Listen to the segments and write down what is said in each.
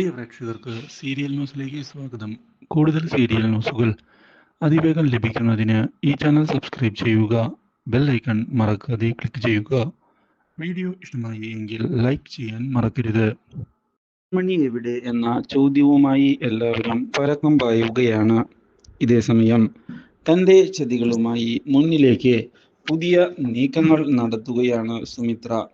പ്രിയ പ്രേക്ഷകർക്ക് സീരിയൽ ന്യൂസിലേക്ക് സ്വാഗതം. കൂടുതൽ സീരിയൽ ന്യൂസുകൾ അതിവേഗം ലഭിക്കുന്നതിന് ഈ ചാനൽ സബ്സ്ക്രൈബ് ചെയ്യുക ബെൽ ഐക്കൺ മറക്കാതെ ക്ലിക്ക് ചെയ്യുക. വീഡിയോ ഇഷ്ടമായി എങ്കിൽ ലൈക്ക് ചെയ്യാൻ മറക്കരുത്. മണി എവിടെ എന്ന ചോദ്യവുമായി എല്ലാവരും പരക്കം പായുകയാണ്. ഇതേസമയം തന്റെ ചതികളുമായി മുന്നിലേക്ക് പുതിയ നീക്കങ്ങൾ നടത്തുകയാണ് സുമിത്ര.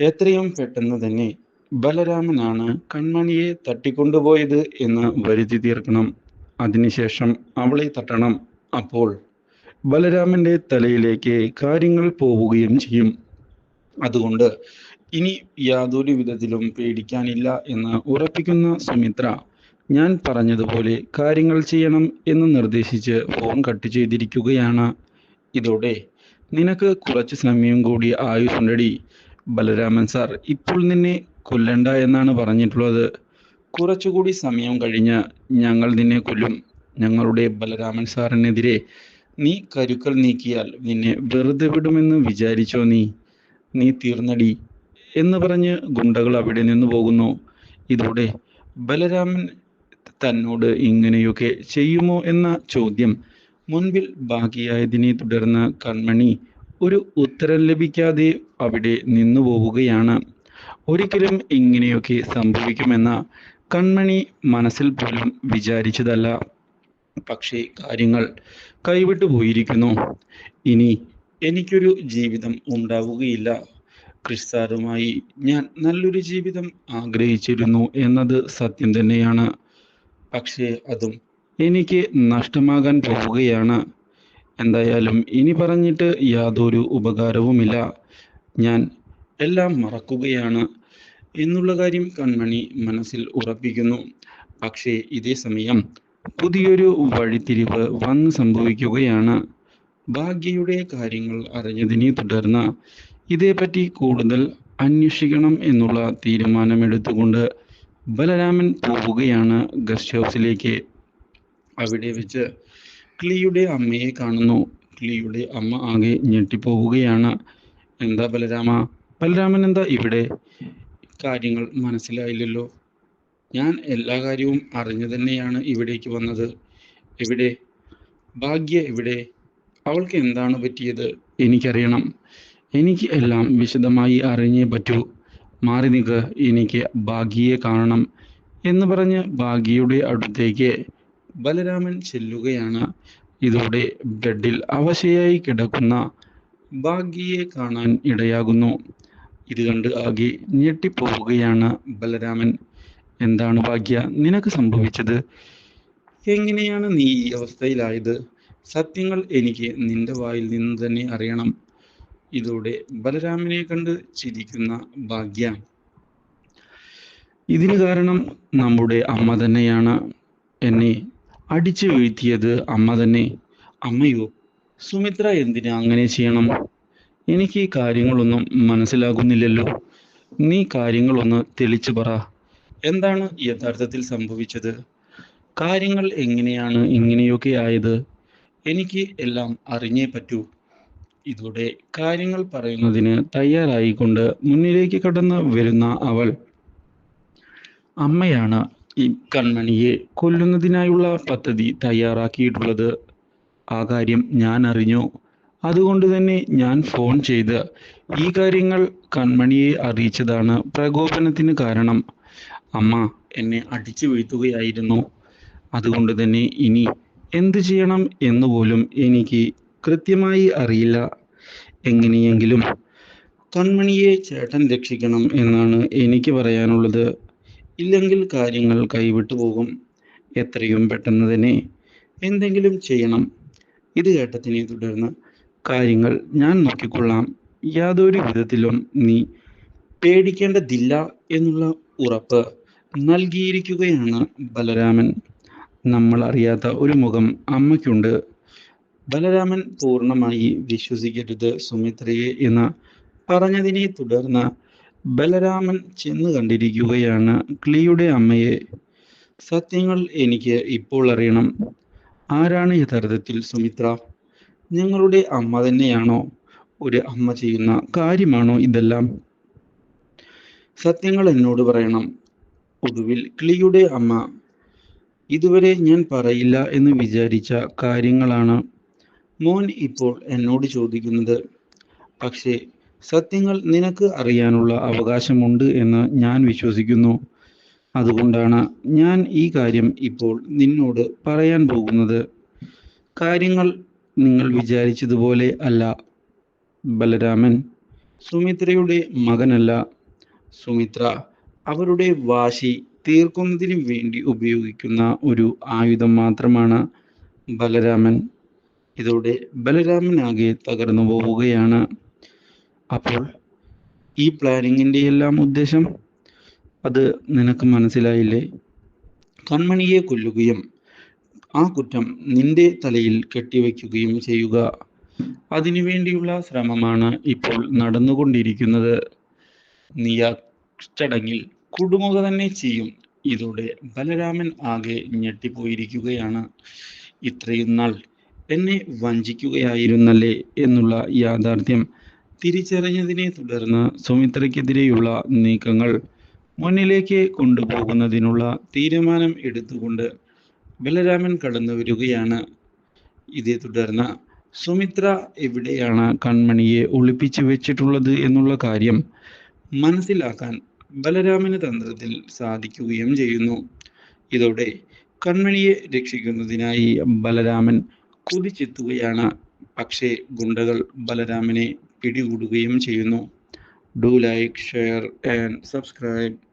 എത്രയും പെട്ടെന്ന് തന്നെ ബലരാമനാണ് കൺമണിയെ തട്ടിക്കൊണ്ടുപോയത് എന്ന് വരുത്തി തീർക്കണം. അതിനുശേഷം അവളെ തട്ടണം. അപ്പോൾ ബലരാമന്റെ തലയിലേക്ക് കാര്യങ്ങൾ പോവുകയും ചെയ്യും. അതുകൊണ്ട് ഇനി യാതൊരു വിധത്തിലും പേടിക്കാനില്ല എന്ന് ഉറപ്പിക്കുന്ന സുമിത്ര ഞാൻ പറഞ്ഞതുപോലെ കാര്യങ്ങൾ ചെയ്യണം എന്ന് നിർദ്ദേശിച്ച് ഫോൺ കട്ട് ചെയ്തിരിക്കുകയാണ്. ഇതോടെ നിനക്ക് കുറച്ച് സമയം കൂടി ആയുസുണ്ടടി ബലരാമൻ സാർ ഇപ്പോൾ നിന്നെ കൊല്ലണ്ട എന്നാണ് പറഞ്ഞിട്ടുള്ളത്. കുറച്ചുകൂടി സമയം കഴിഞ്ഞ് ഞങ്ങൾ നിന്നെ കൊല്ലും. ഞങ്ങളുടെ ബലരാമൻ സാറിനെതിരെ നീ കരുക്കൾ നീക്കിയാൽ നിന്നെ വെറുതെ വിടുമെന്ന് വിചാരിച്ചോ നീ? നീ തീർന്നടി എന്ന് പറഞ്ഞ് ഗുണ്ടകൾ അവിടെ നിന്ന് പോകുന്നു. ഇതോടെ ബലരാമൻ തന്നോട് ഇങ്ങനെയൊക്കെ ചെയ്യുമോ എന്ന ചോദ്യം മുൻപിൽ ബാക്കിയായതിനെ തുടർന്ന് കൺമണി ഒരു ഉത്തരം ലഭിക്കാതെ അവിടെ നിന്നു പോവുകയാണ്. ഒരിക്കലും ഇങ്ങനെയൊക്കെ സംഭവിക്കുമെന്ന കൺമണി മനസ്സിൽ പോലും വിചാരിച്ചതല്ല. പക്ഷേ കാര്യങ്ങൾ കൈവിട്ടു പോയിരിക്കുന്നു. ഇനി എനിക്കൊരു ജീവിതം ഉണ്ടാവുകയില്ല. ക്രിസ്താറുമായി ഞാൻ നല്ലൊരു ജീവിതം ആഗ്രഹിച്ചിരുന്നു എന്നത് സത്യം തന്നെയാണ്. പക്ഷേ അതും എനിക്ക് നഷ്ടമാകാൻ പോവുകയാണ്. എന്തായാലും ഇനി പറഞ്ഞിട്ട് യാതൊരു ഉപകാരവുമില്ല. ഞാൻ എല്ലാം മറക്കുകയാണ്. എന്നുള്ള കാര്യം കൺമണി മനസ്സിൽ ഉറപ്പിക്കുന്നു. പക്ഷേ ഇതേ സമയം പുതിയൊരു വഴിത്തിരിവ് വന്ന് സംഭവിക്കുകയാണ്. ഭാഗ്യയുടെ കാര്യങ്ങൾ അറിഞ്ഞതിനെ തുടർന്ന് ഇതേപ്പറ്റി കൂടുതൽ അന്വേഷിക്കണം എന്നുള്ള തീരുമാനമെടുത്തുകൊണ്ട് ബലരാമൻ പോവുകയാണ് ഗസ്റ്റ് ഹൗസിലേക്ക്. അവിടെ വെച്ച് ക്ലിയുടെ അമ്മയെ കാണുന്നു. ക്ലിയുടെ അമ്മ ആകെ ഞെട്ടിപ്പോവുകയാണ്. എന്താ ബലരാമ? ബലരാമൻ എന്താ ഇവിടെ? കാര്യങ്ങൾ മനസ്സിലായില്ലല്ലോ. ഞാൻ എല്ലാ കാര്യവും അറിഞ്ഞു തന്നെയാണ് ഇവിടേക്ക് വന്നത്. എവിടെ? ഭാഗ്യ എവിടെ? അവൾക്ക് എന്താണ് പറ്റിയത്? എനിക്കറിയണം. എനിക്ക് എല്ലാം വിശദമായി അറിഞ്ഞേ പറ്റൂ. മാറി നിൽക്ക്. എനിക്ക് ഭാഗ്യയെ കാണണം എന്ന് പറഞ്ഞ് ഭാഗ്യയുടെ അടുത്തേക്ക് ബലരാമൻ ചെല്ലുകയാണ്. ഇതോടെ ബെഡിൽ അവശയായി കിടക്കുന്ന ഭാഗ്യയെ കാണാൻ ഇടയാകുന്നു. ഇത് കണ്ട് ആകെ ഞെട്ടിപ്പോവുകയാണ് ബലരാമൻ. എന്താണ് ഭാഗ്യ? നിനക്ക് സംഭവിച്ചത്? എങ്ങനെയാണ് നീ ഈ അവസ്ഥയിലായത്? സത്യങ്ങൾ എനിക്ക് നിന്റെ വായിൽ നിന്ന് തന്നെ അറിയണം. ഇതോടെ ബലരാമനെ കണ്ട് ചിരിക്കുന്ന ഭാഗ്യ. ഇതിന് കാരണം നമ്മുടെ അമ്മ തന്നെയാണ്. എന്നെ അടിച്ചു വീഴ്ത്തിയത് അമ്മ തന്നെ. അമ്മയോ സുമിത്ര എന്തിനാ അങ്ങനെ ചെയ്യണം? എനിക്ക് ഈ കാര്യങ്ങളൊന്നും മനസ്സിലാകുന്നില്ലല്ലോ. നീ കാര്യങ്ങളൊന്ന് തെളിച്ചു പറ. എന്താണ് യഥാർത്ഥത്തിൽ സംഭവിച്ചത്? കാര്യങ്ങൾ എങ്ങനെയാണ് ഇങ്ങനെയൊക്കെ ആയത്? എനിക്ക് എല്ലാം അറിഞ്ഞേ പറ്റൂ. ഇതോടെ കാര്യങ്ങൾ പറയുന്നതിന് തയ്യാറായിക്കൊണ്ട് മുന്നിലേക്ക് കടന്ന് വരുന്ന അവൾ. അമ്മയാണ് ഈ കൺമണിയെ കൊല്ലുന്നതിനായുള്ള പദ്ധതി തയ്യാറാക്കിയിട്ടുള്ളത്. ആ കാര്യം ഞാൻ അറിഞ്ഞു. അതുകൊണ്ട് തന്നെ ഞാൻ ഫോൺ ചെയ്ത് ഈ കാര്യങ്ങൾ കൺമണിയെ അറിയിച്ചതാണ് പ്രകോപനത്തിന് കാരണം. അമ്മ എന്നെ അടിച്ചു വീഴ്ത്തുകയായിരുന്നു. അതുകൊണ്ട് തന്നെ ഇനി എന്തു ചെയ്യണം എന്ന് പോലും എനിക്ക് കൃത്യമായി അറിയില്ല. എങ്ങനെയെങ്കിലും കൺമണിയെ ചേട്ടൻ രക്ഷിക്കണം എന്നാണ് എനിക്ക് പറയാനുള്ളത്. ഇല്ലെങ്കിൽ കാര്യങ്ങൾ കൈവിട്ടു പോകും. എത്രയും പെട്ടെന്ന് തന്നെ എന്തെങ്കിലും ചെയ്യണം. ഇത് കേട്ടതിനെ തുടർന്ന് കാര്യങ്ങൾ ഞാൻ നോക്കിക്കൊള്ളാം. യാതൊരു വിധത്തിലും നീ പേടിക്കേണ്ടതില്ല എന്നുള്ള ഉറപ്പ് നൽകിയിരിക്കുകയാണ് ബലരാമൻ. നമ്മൾ അറിയാത്ത ഒരു മുഖം അമ്മയ്ക്കുണ്ട്. ബലരാമൻ പൂർണമായി വിശ്വസിക്കരുത് സുമിത്രയെ എന്ന് പറഞ്ഞതിനെ തുടർന്ന് ബലരാമൻ ചെന്ന് കണ്ടിരിക്കുകയാണ് ക്ലിയുടെ അമ്മയെ. സത്യങ്ങൾ എനിക്ക് ഇപ്പോൾ അറിയണം. ആരാണ് യഥാർത്ഥത്തിൽ സുമിത്ര? ഞങ്ങളുടെ അമ്മ തന്നെയാണോ ഒരു അമ്മ ചെയ്യുന്ന കാര്യമാണോ ഇതെല്ലാം? സത്യങ്ങൾ എന്നോട് പറയണം. ഒടുവിൽ കിളിയുടെ അമ്മ ഇതുവരെ ഞാൻ പറയില്ല എന്ന് വിചാരിച്ച കാര്യങ്ങളാണ് മോൻ ഇപ്പോൾ എന്നോട് ചോദിക്കുന്നത്. പക്ഷേ സത്യങ്ങൾ നിനക്ക് അറിയാനുള്ള അവകാശമുണ്ട് എന്ന് ഞാൻ വിശ്വസിക്കുന്നു. അതുകൊണ്ടാണ് ഞാൻ ഈ കാര്യം ഇപ്പോൾ നിന്നോട് പറയാൻ പോകുന്നത്. കാര്യങ്ങൾ നിങ്ങൾ വിചാരിച്ചതുപോലെ അല്ല. ബലരാമൻ സുമിത്രയുടെ മകനല്ല. സുമിത്ര അവരുടെ വാശി തീർക്കുന്നതിന് വേണ്ടി ഉപയോഗിക്കുന്ന ഒരു ആയുധം മാത്രമാണ് ബലരാമൻ. ഇതോടെ ബലരാമനാകെ തകർന്നു പോവുകയാണ്. അപ്പോൾ ഈ പ്ലാനിങ്ങിന്റെ എല്ലാം ഉദ്ദേശം? അത് നിനക്ക് മനസ്സിലായില്ലേ? കൺമണിയെ കൊല്ലുകയും ആ കുറ്റം നിന്റെ തലയിൽ കെട്ടിവെക്കുകയും ചെയ്യുക. അതിനുവേണ്ടിയുള്ള ശ്രമമാണ് ഇപ്പോൾ നടന്നുകൊണ്ടിരിക്കുന്നത്. നീ ആ ചടങ്ങിൽ തന്നെ ചെയ്യും. ഇതോടെ ബലരാമൻ ആകെ ഞെട്ടിപ്പോയിരിക്കുകയാണ്. ഇത്രയും നാൾ എന്നെ വഞ്ചിക്കുകയായിരുന്നല്ലേ എന്നുള്ള യാഥാർത്ഥ്യം തിരിച്ചറിഞ്ഞതിനെ തുടർന്ന് സുമിത്രയ്ക്കെതിരെയുള്ള നീക്കങ്ങൾ മുന്നിലേക്ക് കൊണ്ടുപോകുന്നതിനുള്ള തീരുമാനം എടുത്തുകൊണ്ട് ബലരാമൻ കടന്നു വരികയാണ്. ഇതേ തുടർന്ന് സുമിത്ര എവിടെയാണ് കൺമണിയെ ഒളിപ്പിച്ചു വെച്ചിട്ടുള്ളത് എന്നുള്ള കാര്യം മനസ്സിലാക്കാൻ ബലരാമന് തന്ത്രത്തിൽ സാധിക്കുകയും ചെയ്യുന്നു. ഇതോടെ കൺമണിയെ രക്ഷിക്കുന്നതിനായി ബലരാമൻ കുതിച്ചെത്തുകയാണ്. പക്ഷേ ഗുണ്ടകൾ ബലരാമനെ പിടികൂടുകയും ചെയ്യുന്നു. Do like share and subscribe.